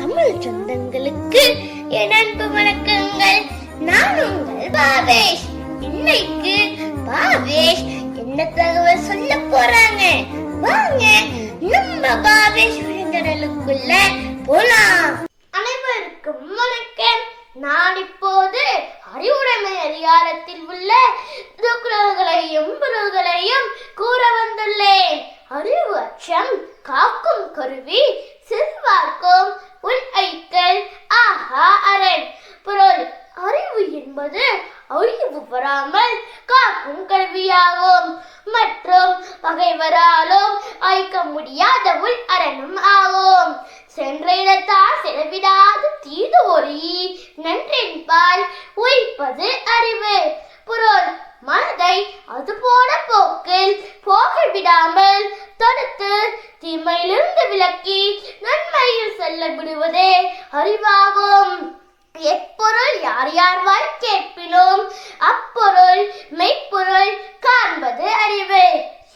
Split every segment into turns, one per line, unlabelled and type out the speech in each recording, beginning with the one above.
தமிழ் சொந்தங்களுக்கு என் அன்பு வணக்கங்கள் நான் உங்கள் பாவேஷ் இன்னைக்கு பாவேஷ் என்ன தகவல் சொல்ல போறாங்க வாங்க நம்ம பாவேஷ் விழுந்தடலுக்குள்ள போலாம்
அனைவருக்கும் வணக்கம் நான் இப்போது அறிவுடைமை அதிகாரத்தில் உள்ள துக்குறவுகளையும் புறவுகளையும் கூற வந்துள்ளேன் அறிவு அச்சம் காக்கும் கருவி சிறுவார்க்கும் உன் ஐக்கல் ஆஹா அரண் பொருள் அறிவு என்பது வராமல் காக்கும் கல்வியாகும் மற்றும் பகைவராலும் அழிக்க முடியாத உள் அரணும் ஆகும் சென்ற இடத்தால் செலவிடாது தீது நன்றென்பால் உயிர்ப்பது அறிவு பொருள் மனதை அது போக்கில் போக விடாமல் தடுத்து தீமையிலிருந்து விளக்கி வெல்ல அறிவாகும் எப்பொருள் யார் யார் வாய் கேட்பினோம் அப்பொருள் மெய்ப்பொருள் காண்பது அறிவு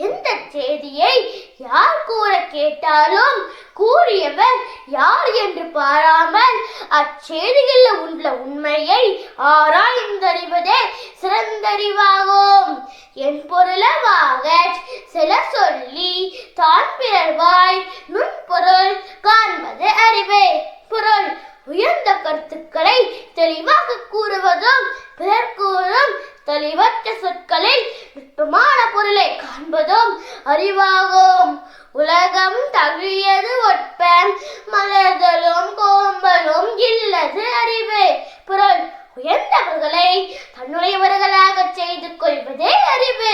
எந்த செய்தியை யார் கூற கேட்டாலும் கூறியவர் யார் என்று பாராமல் அச்செய்தியில் உள்ள உண்மையை ஆராய்ந்தறிவதே சிறந்தறிவாகும் என் பொருளவாக சில சொல்லி தான் பிறர்வாய் கருத்துக்களை தெளிவாக கூறுவதும் பிறர் கூறும் தெளிவற்ற சொற்களில் நுட்பமான பொருளை காண்பதும் அறிவாகும் உலகம் தகுதியது ஒற்ப மலர்தலும் கோம்பலும் இல்லது அறிவு பொருள் உயர்ந்தவர்களை தன்னுடையவர்களாக செய்து கொள்வதே அறிவு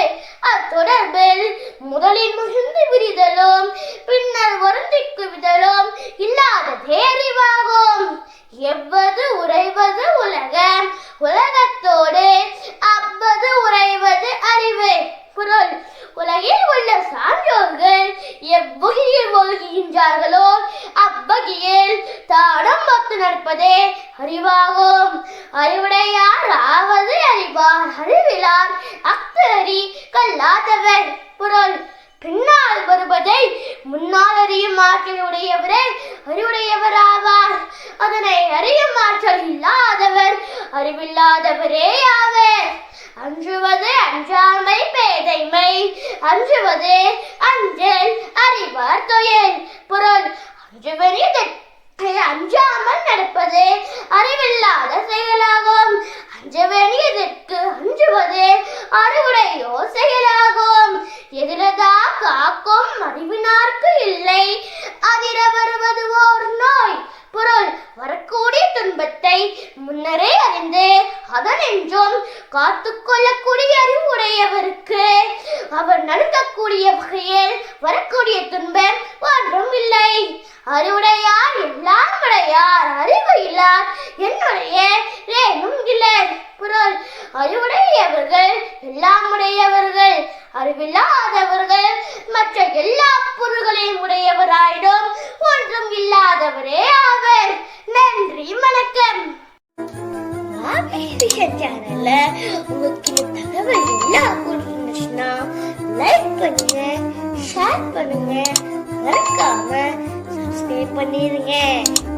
அத்தொடர்பில் முதலில் முகிந்து விரிதலும் பின்னர் வருந்திக் குவிதலும் இல்லாததே எவ்வது உறைவது உலக உலகத்தோடு அவ்வது உறைவது அறிவு குரல் உலகில் உள்ள சான்றோர்கள் எவ்வகையில் ஒழுகுகின்றார்களோ அவ்வகையில் தானம் ஒத்து நடப்பதே அறிவாகும் அறிவுடையார் ஆவது அறிவார் அறிவிலார் அக்தரி கல்லாதவர் குரல் பின்னால் வருவதை முன்னால் அறியும் ஆற்றல் உடையவரே அறிவுடையவர் ஆவார் அதனை அறியும் ஆற்றல் இல்லாதவர் அறிவில்லாதவரே ஆவர் அஞ்சுவது அஞ்சாமை பேதைமை அஞ்சுவது அஞ்சல் அறிவார் தொயல் பொருள் அஞ்சுவனி அஞ்சாமல் நடப்பது அறிவில்லாத செயலாகும் அஞ்சுவே இருந்து அதனென்றும் காத்து கொள்ளக்கூடிய அறிவுடையவருக்கு அவர் நடுங்கக்கூடிய வகையில் வரக்கூடிய துன்பம் ஒன்றும் இல்லை அறிவுடையார் எல்லாம் உடையார் அறிவு இல்லார் என்னுடைய ரேனும் இல்லை அறிவுடையவர்கள் எல்லாம் உடையவர்கள் அறிவில்லாதவர்கள்
இந்த சேனல்ல உங்களுக்கு தகவல் எல்லாம் லைக் பண்ணுங்க ஷேர் பண்ணுங்க மறக்காம சப்ஸ்கிரைப் பண்ணிருங்க